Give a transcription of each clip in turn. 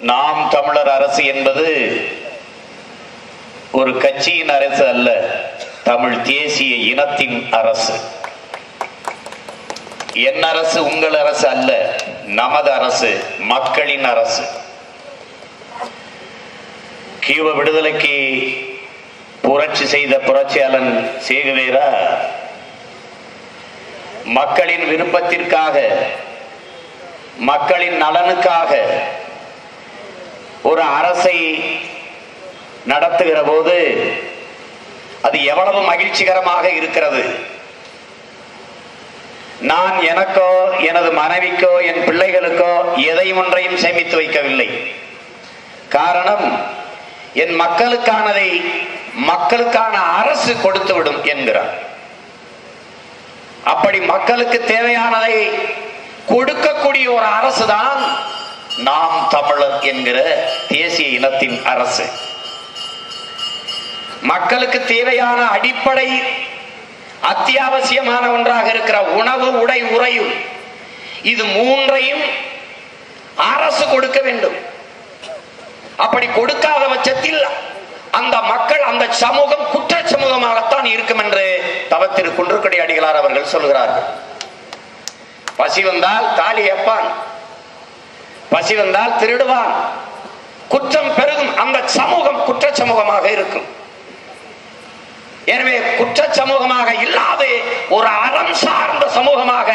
நாம் தமிழர் அரசு என்பது ஒரு கட்சியின் அரசு அல்ல தமிழ் தேசிய இனத்தின் அரசு. என் அரசு உங்கள் அரசு அல்ல நமது அரசு மக்களின் அரசு. கீவ விடுதலைக்கு புரட்சி செய்த புரட்சியாளன் சேகுவேரா மக்களின் விருப்பத்திற்காக மக்களின் நலனுக்காக ஒரு அரசை நடத்துகிற போது அது எவ்வளவு மகிழ்ச்சிகரமாக இருக்கிறது. நான் எனக்கோ எனது மனைவிக்கோ என் பிள்ளைகளுக்கோ எதையும் ஒன்றையும் சேமித்து வைக்கவில்லை. காரணம் என் மக்களுக்கானதை மக்களுக்கான அரசு கொடுத்து விடும் என்கிறார். அப்படி மக்களுக்கு தேவையானதை கொடுக்கக்கூடிய ஒரு அரசு தான் நாம் தமிழர் என்கிற தேசிய இனத்தின் அரசு. மக்களுக்கு தேவையான அடிப்படை அத்தியாவசியமான ஒன்றாக இருக்கிற உணவு உடை உறையும் இது மூன்றையும் அரசு கொடுக்க வேண்டும். அப்படி கொடுக்காத பட்சத்தில் அந்த மக்கள் அந்த சமூகம் குற்ற சமூகமாகத்தான் இருக்கும் என்று தவத்திரு குன்றுக்கடி அடிகளார் அவர்கள் சொல்கிறார்கள் பசி வந்தால் தாலி எப்பான் பசி வந்தால் திருடுவான் குற்றம் பெருகும் அந்த சமூகம் குற்ற சமூகமாக இருக்கும். எனவே குற்ற சமூகமாக இல்லாத ஒரு அறம் சார்ந்த சமூகமாக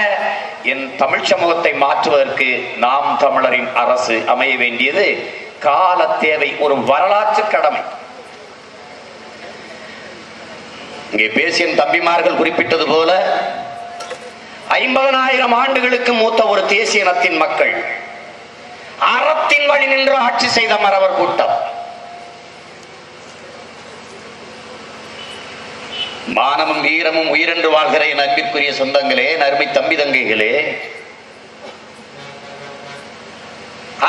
என் தமிழ் சமூகத்தை மாற்றுவதற்கு நாம் தமிழரின் அரசு அமைய வேண்டியது கால தேவை ஒரு வரலாற்று கடமை. இங்கே பேசிய தம்பிமார்கள் குறிப்பிட்டது போல ஐம்பதனாயிரம் ஆண்டுகளுக்கு மூத்த ஒரு தேசிய இனத்தின் மக்கள் அறத்தின் வழி நின்று ஆட்சி செய்த மறவர் கூட்டம். மானமும் வீரமும் உயிரென்று வாழ்கிற என் அன்பிற்குரிய சொந்தங்களே நறுமை தம்பி தங்கைகளே.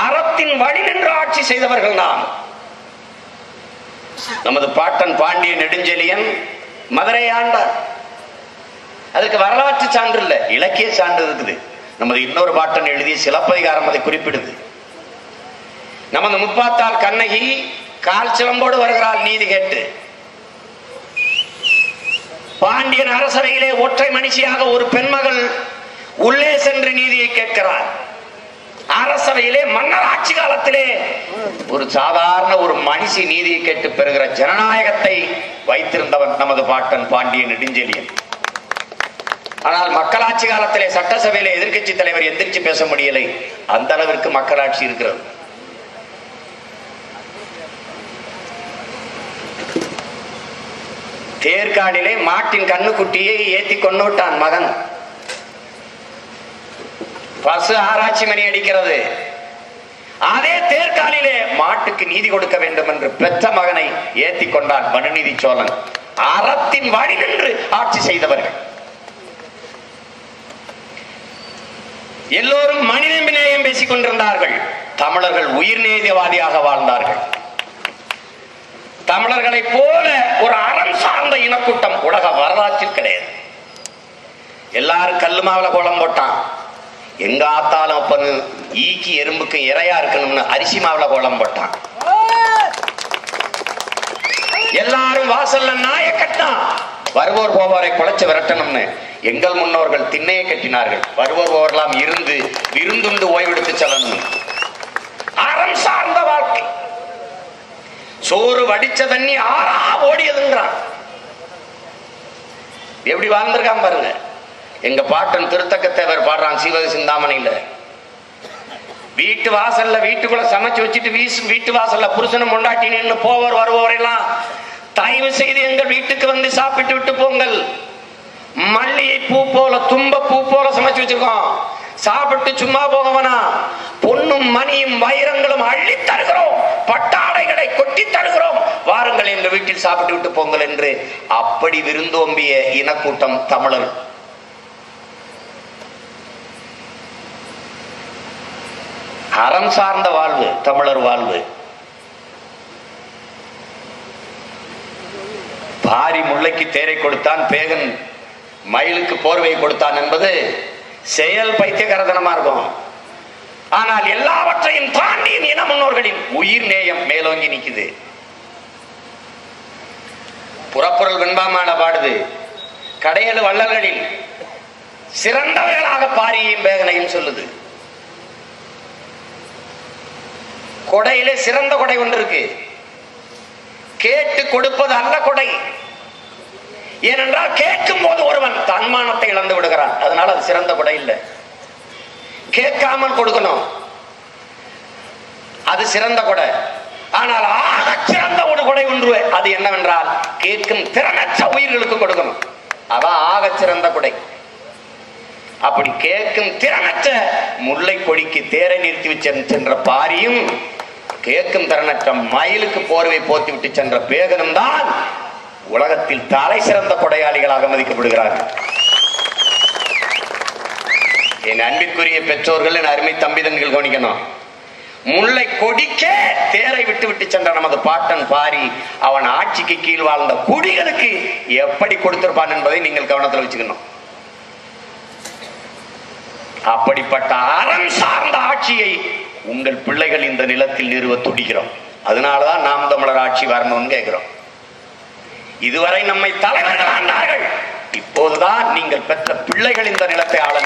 அறத்தின் வழி நின்று ஆட்சி செய்தவர்கள் நாம். நமது பாட்டன் பாண்டிய நெடுஞ்செழியன் மதுரை ஆண்டார். அதுக்கு வரலாற்று சான்று இல்ல இலக்கிய சான்று இருக்குது. நமது இன்னொரு பாட்டன் எழுதிய சிலப்பதிகாரம் அதை குறிப்பிடுது. நமது முப்பாத்தால் கண்ணகி கால் சிலம்போடு வருகிறாள் நீதி கேட்டு. பாண்டியன் அரசவையிலே ஒற்றை மனுஷியாக ஒரு பெண்மகள் உள்ளே சென்று நீதியை கேட்கிறார். அரசவையிலே மன்னர் ஆட்சி காலத்திலே ஒரு சாதாரண ஒரு மனுஷி நீதியை கேட்டு பெறுகிற ஜனநாயகத்தை வைத்திருந்தவன் நமது பாட்டன் பாண்டிய நெடுஞ்செலியன் ஆனால் மக்களாட்சி காலத்திலே சட்டசபையிலே எதிர்க்கட்சி தலைவர் எந்திரிச்சு பேச முடியலை. அந்த அளவிற்கு மக்களாட்சி இருக்கிறது. தேர்காலிலே மாட்டின் கண்ணுக்குட்டியை ஏத்தி கொண்டு விட்டான் மகன். பசு ஆராய்ச்சி மணி அடிக்கிறது. அதே தேர்காலிலே மாட்டுக்கு நீதி கொடுக்க வேண்டும் என்று பெற்ற மகனை ஏத்தி கொண்டான் மனுநீதி சோழன். அறத்தின் வழி நின்று ஆட்சி செய்தவர்கள். எல்லோரும் மனித நேயம் பேசிக் கொண்டிருந்தார்கள். தமிழர்கள் உயிர்நேதிவாதியாக வாழ்ந்தார்கள். தமிழர்களைப் போல ஒரு அறம் சார்ந்த இனக்கூட்டம் உலக வரலாற்றில் கிடையாது. எல்லாரும் கல்லு மாவுல கோலம் போட்டான். எங்க ஆத்தாலும் அப்பனு ஈக்கி எறும்புக்கு இரையா இருக்கணும்னு அரிசி மாவுல கோலம் போட்டான். எல்லாரும் வாசல்ல நாய கட்டான் வருவோர் போவோரை குலைச்சு விரட்டணும்னு எங்கள் முன்னோர்கள் திண்ணையை கட்டினார்கள். வருவோர் போவரெல்லாம் இருந்து விருந்துண்டு ஓய்வெடுத்து செல்லணும். அறம் சார்ந்த வாழ்க்கை. சோறு வடிச்ச தண்ணி ஆறா ஓடியதுன்றான். எப்படி வாழ்ந்திருக்கான் பாருங்க. எங்க பாட்டன் திருத்தக்கத்தேவர் பாடுறான் சீவக சிந்தாமணியில. வீட்டு வாசல்ல வீட்டுக்குள்ள சமைச்சு வச்சுட்டு வீசு வீட்டு வாசல்ல புருஷனும் கொண்டாட்டி நின்று போவர் வருவோரெல்லாம் தயவு செய்து எங்கள் வீட்டுக்கு வந்து சாப்பிட்டு விட்டு போங்கள். மல்லிகை பூ போல தும்ப பூ போல சமைச்சு வச்சிருக்கோம். சாப்பிட்டு சும்மா போகவனா? பொண்ணும் மணியும் வைரங்களும் அள்ளி தருகிறோம். பட்டாடைகளை கொட்டி தருகிறோம். வாருங்கள் எங்கள் வீட்டில் சாப்பிட்டு விட்டு போங்கள் என்று அப்படி விருந்தோம்பிய இனக்கூட்டம் தமிழர். அறம் சார்ந்த வாழ்வு தமிழர் வாழ்வு. பாரி முல்லைக்கு தேரை கொடுத்தான் பேகன் மயிலுக்கு போர்வை கொடுத்தான் என்பது செயல் பைத்தியகரதனமா இருக்கும். ஆனால் எல்லாவற்றையும் தாண்டி நீ முன்னோர்கள் உயிர் நேயம் மேலோங்கி நிக்குது புறப்பொருள் வெண்பாமான பாடுது. கடையலு வள்ளல்களில் சிறந்தவர்களாக பாரியையும் பேகனையும் சொல்லுது. கொடையிலே சிறந்த கொடை ஒன்று இருக்கு கேட்டு கொடுப்பது அல்ல கொடை. ஏனென்றால் கேட்கும் போது ஒருவன் தன்மானத்தை இழந்து விடுகிறான். அதனால அது சிறந்த கொடை இல்லை. கேட்காமல் கொடுக்கணும். அது சிறந்த கொடை. ஆனால் ஆக சிறந்த ஒரு கொடை ஒன்று அது என்னவென்றால் கேட்கும் திறனற்ற உயிர்களுக்கு கொடுக்கணும். அதான் ஆக சிறந்த கொடை. அப்படி கேட்கும் திறனற்ற முல்லை கொடிக்கு தேரை நிறுத்தி வச்சு சென்ற பாரியும் கேட்கும் திறனற்ற மயிலுக்கு போர்வை போத்தி விட்டு சென்ற பேகனும் தான் உலகத்தில் தலை சிறந்த கொடையாளிகளாக மதிக்கப்படுகிறார்கள். என் அன்பிற்குரிய பெற்றோர்கள் என் அருமை தம்பிதன்கள் கவனிக்கணும். முல்லை கொடிக்க தேரை விட்டு விட்டு சென்ற நமது பாட்டன் பாரி அவன் ஆட்சிக்கு கீழ் வாழ்ந்த குடிகளுக்கு எப்படி கொடுத்திருப்பான் என்பதை நீங்கள் கவனத்தில் வச்சுக்கணும். அப்படிப்பட்ட அறம் சார்ந்த ஆட்சியை உங்கள் பிள்ளைகள் இந்த நிலத்தில் நிறுவ துடிக்கிறோம். அதனாலதான் நாம் தமிழர் ஆட்சி வரணும்னு கேட்கிறோம். இதுவரை நம்மை தலைவர்கள் ஆண்டார்கள். இப்போதுதான் நீங்கள் பெற்ற பிள்ளைகள் இந்த நிலத்தை ஆள